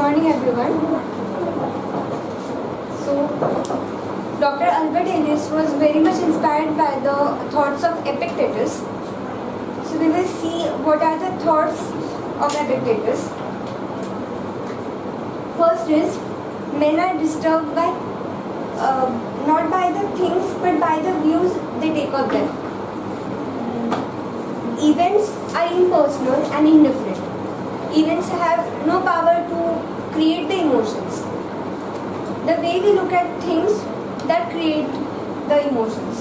morning, everyone. So, Dr. Albert Ellis was very much inspired by the thoughts of Epictetus. So, we will see what are the thoughts of Epictetus. First is men are disturbed by uh, not by the things but by the views they take of them. Events are impersonal and indifferent. Events have no power really look at things that create the emotions.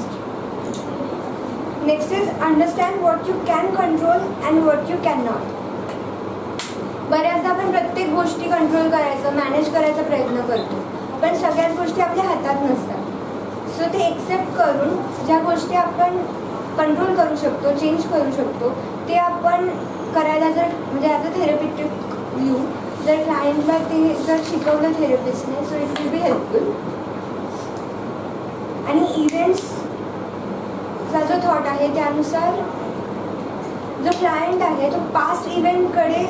Next is understand what you can control and what you cannot. बऱ्याचदा आपण प्रत्येक गोष्टी control करायचं manage करायचा प्रयत्न करतो पण सगळ्याच गोष्टी आपल्या हातात नसतात सो ते एक्सेप्ट करून ज्या गोष्टी आपण कंट्रोल करू शकतो चेंज करू शकतो ते आपण करायला जर म्हणजे ॲज अ थेरपिटिक व्ह्यू जर क्लायंटला ते जर शिकवलं थेरपिस्टने so it will be helpful आणि इव्हेंट्सचा जो थॉट आहे त्यानुसार जो क्लायंट आहे तो पास्ट इव्हेंटकडे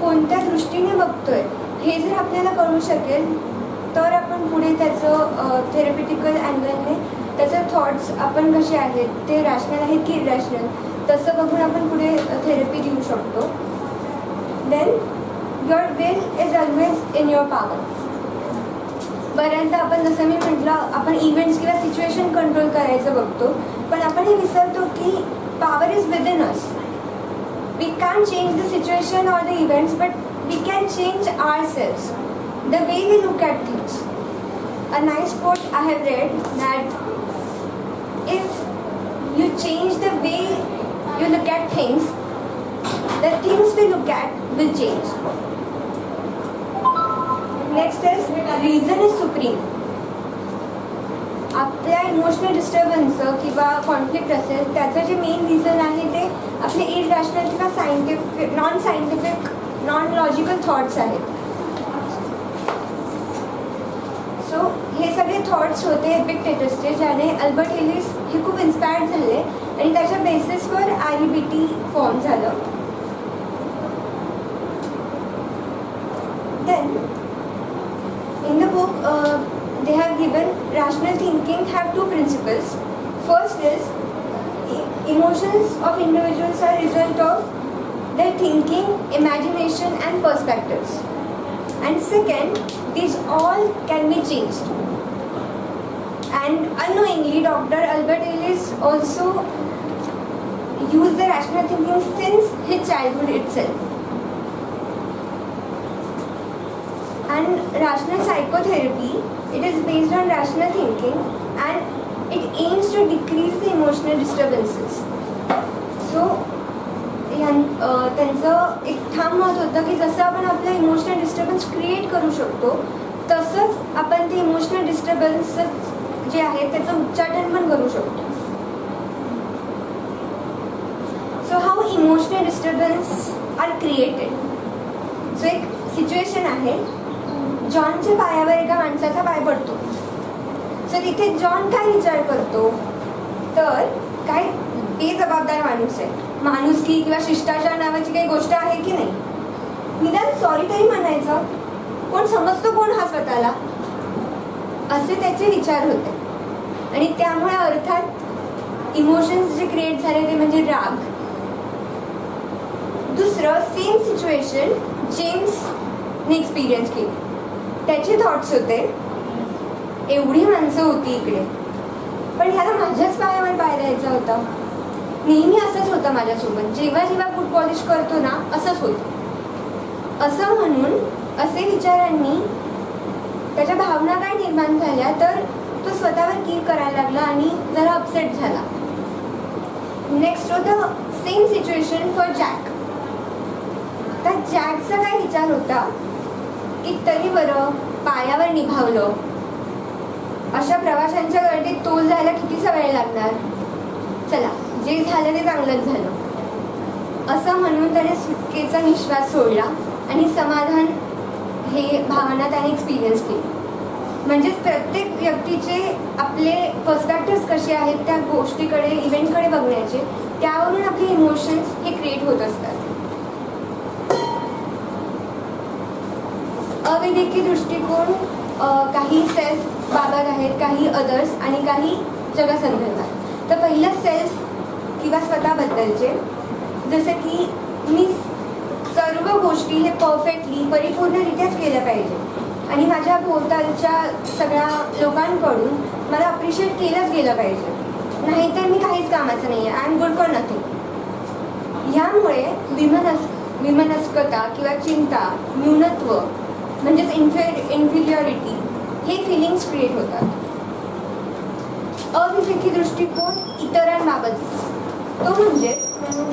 कोणत्या दृष्टीने बघतोय? हे जर आपल्याला कळू शकेल तर आपण पुढे त्याचं थेरपिटिकल अँगलने त्याचे थॉट्स आपण कसे आहेत ते रॅशनल आहेत की इरॅशनल तसं बघून आपण पुढे थेरपी देऊ शकतो. Then Your will is always in your power. पर्यंत आपण जसं मी म्हटलं आपण इव्हेंट्स किंवा सिच्युएशन कंट्रोल करायचं बघतो पण आपण हे विसरतो की power is within us we can change the situation or the events but we can change ourselves the way we look at things a nice port I have read that if you change the way you look at things the things we look at will change is reason is supreme. आपल्या emotional disturbance किंवा conflict असेल त्याचं जे main reason आहे ते आपले irrational किंवा scientific non scientific non logical thoughts आहेत सो हे सगळे थॉट्स होते एपिक्टेटसचे ज्याने अल्बर्ट हेलिस हे खूप इन्स्पायर्ड झाले आणि त्याच्या बेसिसवर आय बी टी फॉर्म झालं rational thinking have two principles. First is emotions of individuals are a result of their thinking, imagination and perspectives. And second, these all can be changed. And unknowingly, Dr. Albert Ellis also used the rational thinking since his childhood itself. And rational psychotherapy, it is based on rational thinking and it aims to decrease the emotional disturbances. So, त्यांचं एक ठाम मत होतं की जसं आपण आपलं emotional disturbance create करू शकतो तसंच आपण ते इमोशनल डिस्टर्बन्स जे आहे त्याचं उच्चाटन पण करू शकतो. So how emotional disturbance are created so एक सिच्युएशन आहे. जॉनच्या पायावर एका माणसाचा पाय पडतो. सर तिथे जॉन काय विचार करतो तर काय बेजबाबदार माणूस आहे. माणुसकी किंवा शिष्टाचार नावाची काही गोष्ट आहे की नाही? निदान सॉरी तरी म्हणायचं? कोण समजतो कोण हा स्वतःला? असे त्याचे विचार होते. आणि त्यामुळे अर्थात इमोशन्स जे क्रिएट झाले ते म्हणजे राग. दुसरं सेम सिच्युएशन जेम्सने एक्सपिरियन्स केली. त्याचे थॉट्स होते. एवढी माणसं होती इकडे. पण ह्याला माझ्याच पायावर पाय द्यायचा होता. नेहमी असंच होतं माझ्यासोबत. जेव्हा जेव्हा फूड पॉलिश करतो ना असंच होतं. असं म्हणून असे विचारांनी त्याच्या भावना काय निर्माण झाल्या तर तो स्वतःवर कील करायला लागला आणि जरा अपसेट झाला. नेक्स्ट होतं सेम सिच्युएशन फॉर जॅक तर जॅकचा काय विचार होता? की तरी बरं पायावर निभावलं. अशा प्रवाशांच्या गर्दीत तोल जायला कितीचा वेळ लागणार? चला जे झालं ते चांगलंच झालं. असं म्हणून त्याने सुटकेचा निश्वास सोडला आणि समाधान हे भावना त्याने एक्सपिरियन्स केली. म्हणजेच प्रत्येक व्यक्तीचे आपले पर्स्पेक्टिव्स कसे आहेत त्या गोष्टीकडे इव्हेंटकडे बघण्याचे त्यावरून आपले इमोशन्स हे क्रिएट होत असतात. अविवेकी दृष्टिकोन काही सेल्फ बाबत आहेत काही अदर्स आणि काही जगासंदर्भात. तर पहिलं सेल्फ किंवा स्वतःबद्दलचे जसं की मी सर्व गोष्टी हे परफेक्टली परिपूर्णरित्याच केल्या पाहिजे. आणि माझ्या भोवतालच्या सगळ्या लोकांकडून मला अप्रिशिएट केलंच गेलं पाहिजे. नाहीतर मी काहीच कामाचं नाही आहे I am good for nothing ह्यामुळे विमनस विमनस्कता किंवा चिंता न्यूनत्व म्हणजेच इन्फे इन्फिलियॉरिटी हे फिलिंग्स क्रिएट होतात. अविवेकी दृष्टिकोन इतरांबाबत. तो म्हणजे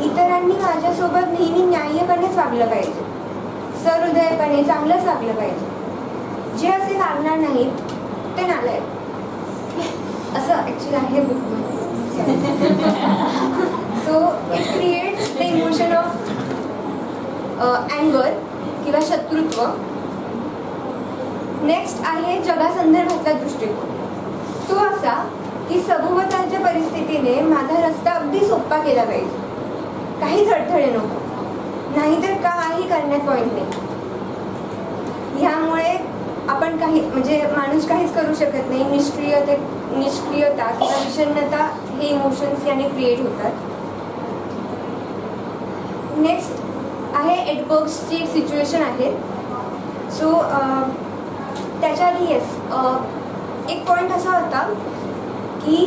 इतरांनी माझ्यासोबत नेहमी न्याय्यपणेच वागलं पाहिजे. सहृदयपणे चांगलंच वागलं पाहिजे. जे असे वागणार नाहीत ते नालाय असं ॲक्च्युली आहे so it creates the emotion of अँगर किंवा शत्रुत्व. नेक्स्ट आहे जगासंदर्भातला दृष्टिकोन. तो असा की सभोवतालच्या परिस्थितीने माझा रस्ता अगदी सोपा केला पाहिजे. काहीच अडथळे नको. नाहीतर काही करण्यात पॉईंट नाही. ह्यामुळे आपण काही म्हणजे माणूस काहीच करू शकत नाही. निष्क्रियते निष्क्रियता किंवा विषन्नता हे इमोशन्स याने क्रिएट होतात. नेक्स्ट आहे एडबर्ग्सची एक सिच्युएशन आहे. सो त्याच्या आधी येस एक पॉईंट असा होता की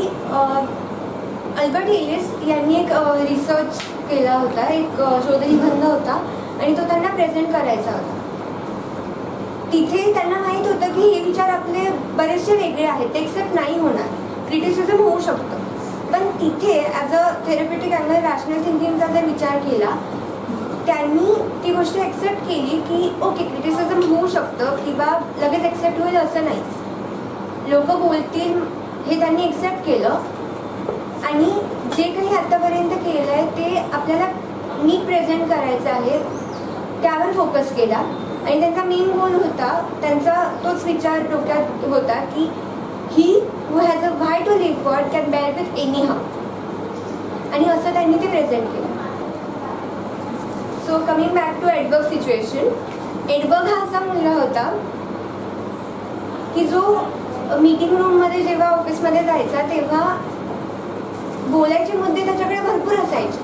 अल्बर्ट एलिस यांनी एक रिसर्च केला होता एक शोधनिबंध होता आणि तो त्यांना प्रेझेंट करायचा होता. तिथे त्यांना माहीत होतं की हे विचार आपले बरेचसे वेगळे आहेत ते एक्सेप्ट नाही होणार. क्रिटिसिझम होऊ शकतं. पण तिथे as a therapeutic angle rational थिंकिंगचा जर विचार केला त्यांनी ती गोष्ट ॲक्सेप्ट केली की ओके क्रिटिसिझम होऊ शकतं किंवा लगेच ॲक्सेप्ट होईल असं नाही. लोक बोलतील हे त्यांनी एक्सेप्ट केलं. आणि जे काही आत्तापर्यंत केलं आहे ते आपल्याला नीट प्रेझेंट करायचं आहे त्यावर फोकस केला. आणि त्यांचा मेन गोल होता त्यांचा तोच विचार डोक्यात होता की he who has a why to live for can bear with any हा आणि असं त्यांनी ते प्रेझेंट केलं. So coming back to Edberg situation Edberg हा असा मुलगा होता की जो मीटिंग रूममध्ये जेव्हा ऑफिसमध्ये जायचा तेव्हा बोलायचे मुद्दे त्याच्याकडे भरपूर असायचे.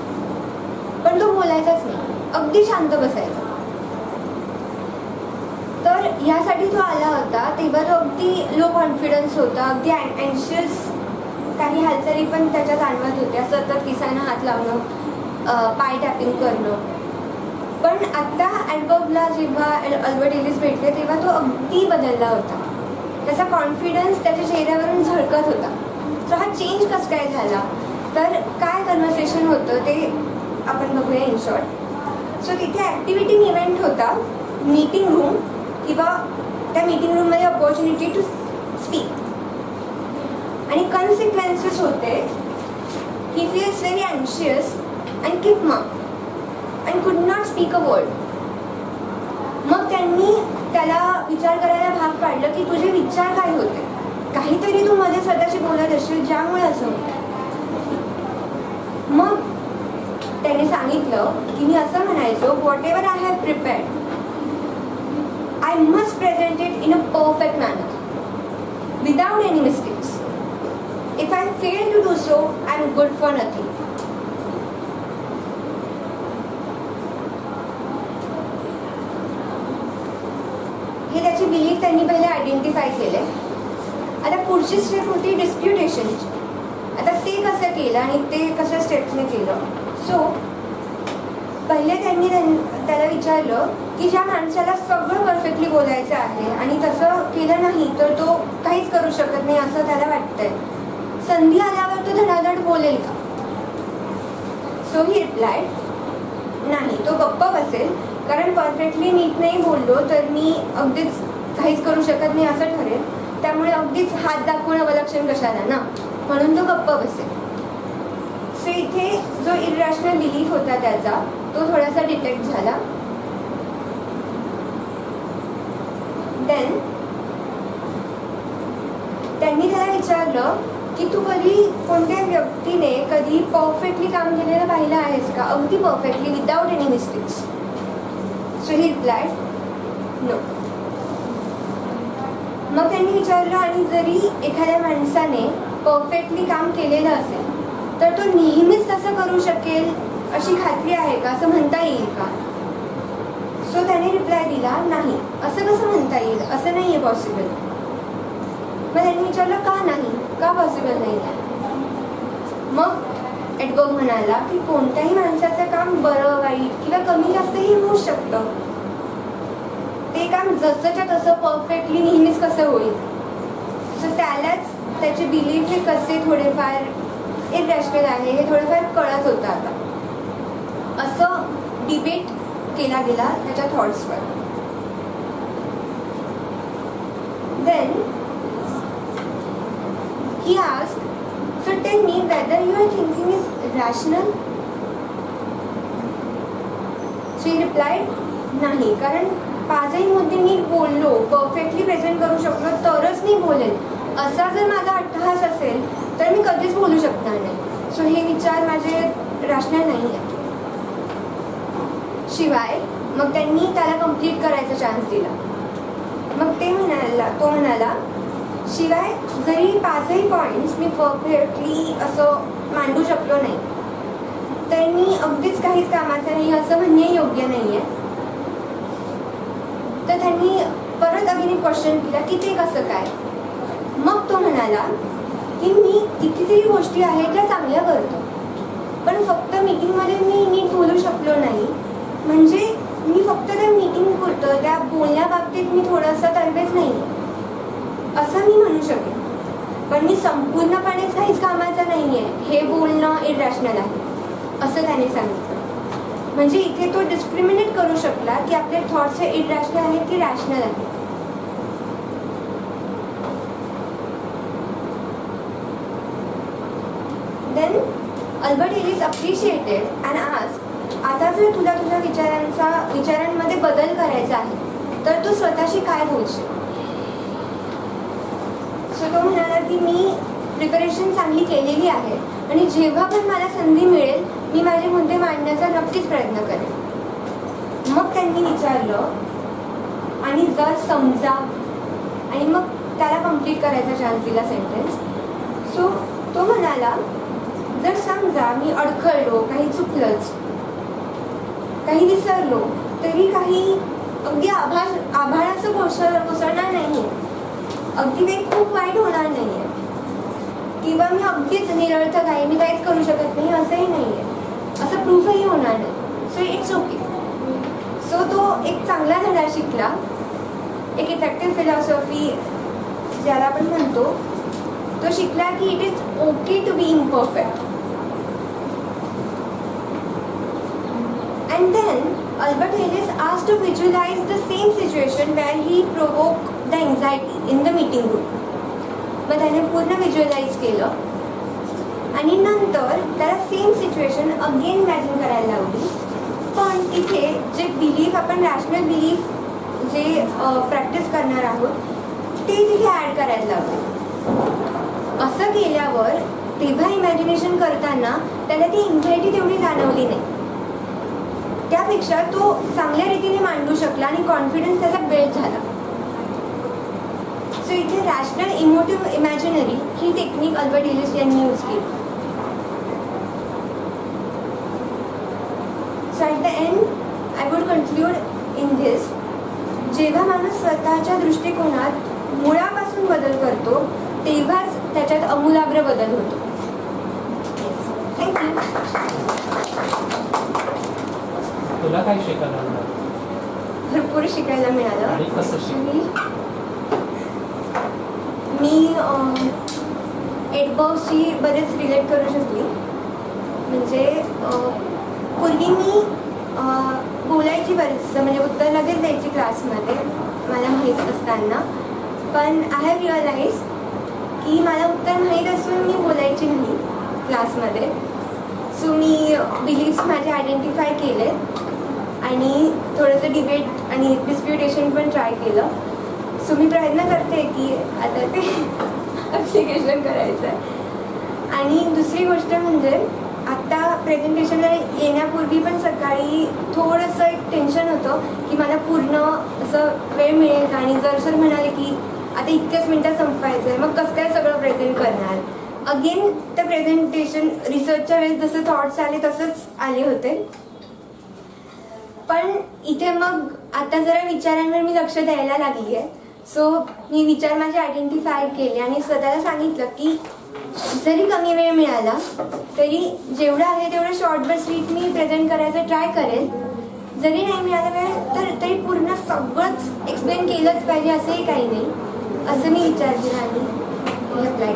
पण तो बोलायचाच नाही. अगदी शांत बसायचा. तर ह्यासाठी तो आला होता. तेव्हा तो अगदी लो कॉन्फिडन्स होता अगदी अँशियस काही हालचाली पण त्याच्या जाणवत होत्या. सतत किसानं हात लावणं पाय टॅपिंग करणं. पण आत्ता अल्बर्गला जेव्हा अल्बर्ट एलिस भेटले तेव्हा तो अगदी बदलला होता. त्याचा कॉन्फिडन्स त्याच्या चेहऱ्यावरून झळकत होता. सो हा चेंज कसं काय झाला? तर काय कन्व्हर्सेशन होतं ते आपण बघूया इन शॉर्ट सो तिथे ॲक्टिव्हिटी इव्हेंट होता मीटिंग रूम किंवा त्या मीटिंग रूममध्ये अपॉर्च्युनिटी टू स्पीक आणि कन्सिक्वेन्सेस होते ही फील्स व्हेरी अँशियस अँड किप मग and could not speak a word मग त्यांनी त्याला विचार करायला भाग पाडलं की तुझे विचार काय होते? काहीतरी तू मध्ये स्वतःशी बोलत असशील ज्यामुळे असं होतं. मग त्याने सांगितलं की मी असं म्हणायचो whatever I have prepared I must present it in a perfect manner without any mistakes if I fail to do so I am good for nothing हे त्याची बिलीफ त्यांनी पहिले काय केलं आता पुढची स्टेप होती डिस्प्युटेशनची आता ते कसं केलं आणि ते कसं स्टेप्सने केलं? सो पहिले त्यांनी त्याला विचारलं की ज्या माणसाला सगळं परफेक्टली बोलायचं आहे आणि तसं केलं नाही तर तो काहीच करू शकत नाही असं त्याला वाटतंय. संधी आल्यावर तो धडाधड बोलेल का? सो ही रिप्लाय नाही तो गप्प बसेल. कारण परफेक्टली नीट नाही बोललो तर मी अगदीच काहीच करू शकत नाही असं ठरेल. त्यामुळे अगदीच हात दाखवणं अवलक्षण कशाला ना? म्हणून तो गप्प बसेल. सो इथे जो इरॅशनल बिलीफ होता त्याचा तो थोडासा डिटेक्ट झाला. देन त्यांनी त्याला विचारलं की तू कधी कोणत्या व्यक्तीने कधी परफेक्टली काम केलेलं पाहिलं आहेस का? अगदी perfectly without any mistakes so he reply no मग त्यांनी विचारलं आणि जरी एखाद्या माणसाने परफेक्टली काम केलेलं असेल तर तो नेहमीच तसं करू शकेल अशी खात्री आहे का? असं म्हणता येईल का? सो त्याने रिप्लाय दिला नाही असं कसं म्हणता येईल? असं नाही आहे पॉसिबल मग त्यांनी विचारलं का नाही? का पॉसिबल नाही आहे? मग एडवर्ग म्हणाला की कोणत्याही माणसाचं काम बरं वाईट किंवा कमी जास्तही होऊ शकतं. काम जसंच्या तसं परफेक्टली नेहमीच कसं होईल. सो त्यालाच त्याचे बिलीफ हे कसे थोडेफार इरॅशनल आहे हे थोडंफार कळत होतं आता. असं डिबेट केला गेला त्याच्या थॉट्सवर then he ask So me whether your thinking is rational so he reply नाही कारण पाचही मुद्दे नीट बोललो परफेक्टली प्रेझेंट करू शकलो तरच मी बोलेल असा जर माझा अट्टहास असेल तर मी कधीच बोलू शकणार नाही. सो हे विचार माझे रॅशनल नाही आहे शिवाय मग त्यांनी त्याला कंप्लीट करायचा चान्स दिला. मग ते म्हणाला तो म्हणाला शिवाय जरी पाचही पॉईंट्स मी परफेक्टली असं मांडू शकलो नाही तर मी अगदीच काहीच कामाचं नाही असं म्हणणे योग्य नाही आहे तर त्यांनी परत अभिने क्वेश्चन केला की ते कसं काय? मग तो म्हणाला की मी कितीतरी गोष्टी आहेत ज्या चांगल्या करतो पण फक्त मीटिंगमध्ये मी नीट बोलू शकलो नाही. म्हणजे मी फक्त त्या मीटिंग बोलतो त्या बोलण्याबाबतीत मी थोडंसं तरबेज नाही. असं मी म्हणू शकेन. पण मी संपूर्णपणेच काहीच कामाचं नाही आहे हे बोलणं इरॅशनल आहे. असं त्याने सांगितलं. म्हणजे इथे तो डिस्क्रिमिनेट करू शकला की आपले थॉट्स हे इरॅशनल आहेत की रॅशनल आहेत? Then Albert is appreciated and आज आता जर तुला तुझ्या विचारांचा विचारांमध्ये बदल करायचा आहे तर तू स्वतःशी काय बोलशील? सो तो म्हणाला की मी प्रिपरेशन चांगली केलेली आहे आणि जेव्हा पण मला संधी मिळेल मी माझे मुद्दे मांडण्याचा नक्कीच प्रयत्न करेन मग त्यांनी विचारलं आणि जर समजा आणि मग त्याला कंप्लीट करायचा चान्स दिला सेंटेन्स सो तो म्हणाला जर समजा मी अडखळलो काही चुकलंच काही विसरलो तरी काही अगदी आभाळ आभाळाचं कोसळ कोसळणार नाही अगदी काही खूप वाईट होणार नाही आहे किंवा मी अगदीच निरर्थक आहे मी काहीच करू शकत नाही असंही नाही आहे असं प्रूफही होणार नाही. सो इट्स ओके सो तो एक चांगला धडा शिकला. एक इफेक्टिव्ह फिलॉसॉफी ज्याला आपण म्हणतो तो शिकला की it is okay to be imperfect and then Albert Ellis आज to visualize the same situation where he provoke the anxiety in the meeting room मग त्याने पूर्ण व्हिज्युअलाइज केलं. आणि नंतर त्याला सेम सिच्युएशन अगेन इमॅजिन करायला लावली. पण तिथे जे बिलीफ आपण रॅशनल बिलीफ जे प्रॅक्टिस करणार आहोत ते तिथे ॲड करायला लावले. असं केल्यावर तेव्हा इमॅजिनेशन करताना त्याला ती एन्झायटी तेवढी जाणवली नाही. त्यापेक्षा तो चांगल्या रीतीने मांडू शकला आणि कॉन्फिडन्स त्याचा बिल्ड झाला. सो इथे रॅशनल इमोटिव्ह इमॅजिनरी ही टेक्निक अल्बर्ट इलिस यांनी यूज केली. So at the end I would conclude in this जेव्हा माणूस स्वतःच्या दृष्टिकोनात मुळापासून बदल करतो तेव्हाच त्याच्यात अमूलाग्र बदल होतो. तुला काय शिकायला भरपूर शिकायला मिळालं. मी मी एडबॉसशी बरेच रिलेट करू शकली. म्हणजे पूर्वी मी बोलायची बरेच म्हणजे उत्तर लगेच द्यायची क्लासमध्ये मला माहीत असताना. पण आय हॅव रिअलाइज की मला उत्तर माहीत असून मी बोलायची नाही क्लासमध्ये. सो मी बिलीफ्स माझे आयडेंटिफाय केले आणि थोडंसं डिबेट आणि डिस्प्युटेशन पण ट्राय केलं. सो मी प्रयत्न करते की आता ते ॲप्लिकेशन करायचं आहे. आणि दुसरी गोष्ट म्हणजे आत्ता प्रेझेंटेशनला येण्यापूर्वी पण सकाळी थोडंसं एक टेन्शन होतं की मला पूर्ण असं वेळ मिळेल का? आणि जर सर म्हणाले की आता इतक्याच मिनटात संपवायचं आहे मग कसं काय सगळं प्रेझेंट करणार? अगेन त्या प्रेझेंटेशन रिसर्चच्या वेळेस जसं थॉट्स आले तसंच आले होते. पण इथे मग आता जरा विचारांवर मी लक्ष द्यायला लागली आहे सो मी विचार माझे आयडेंटिफाय केले आणि स्वतःला सांगितलं की जरी कमी वेळ मिळाला तरी जेवढं आहे तेवढं शॉर्ट बस स्वीट मी प्रेझेंट करायचं ट्राय करेल. जरी नाही मिळाला वेळ तर तरी पूर्ण सगळंच एक्सप्लेन केलंच पाहिजे असंही काही नाही. असं मी विचार केला आणि अप्लाय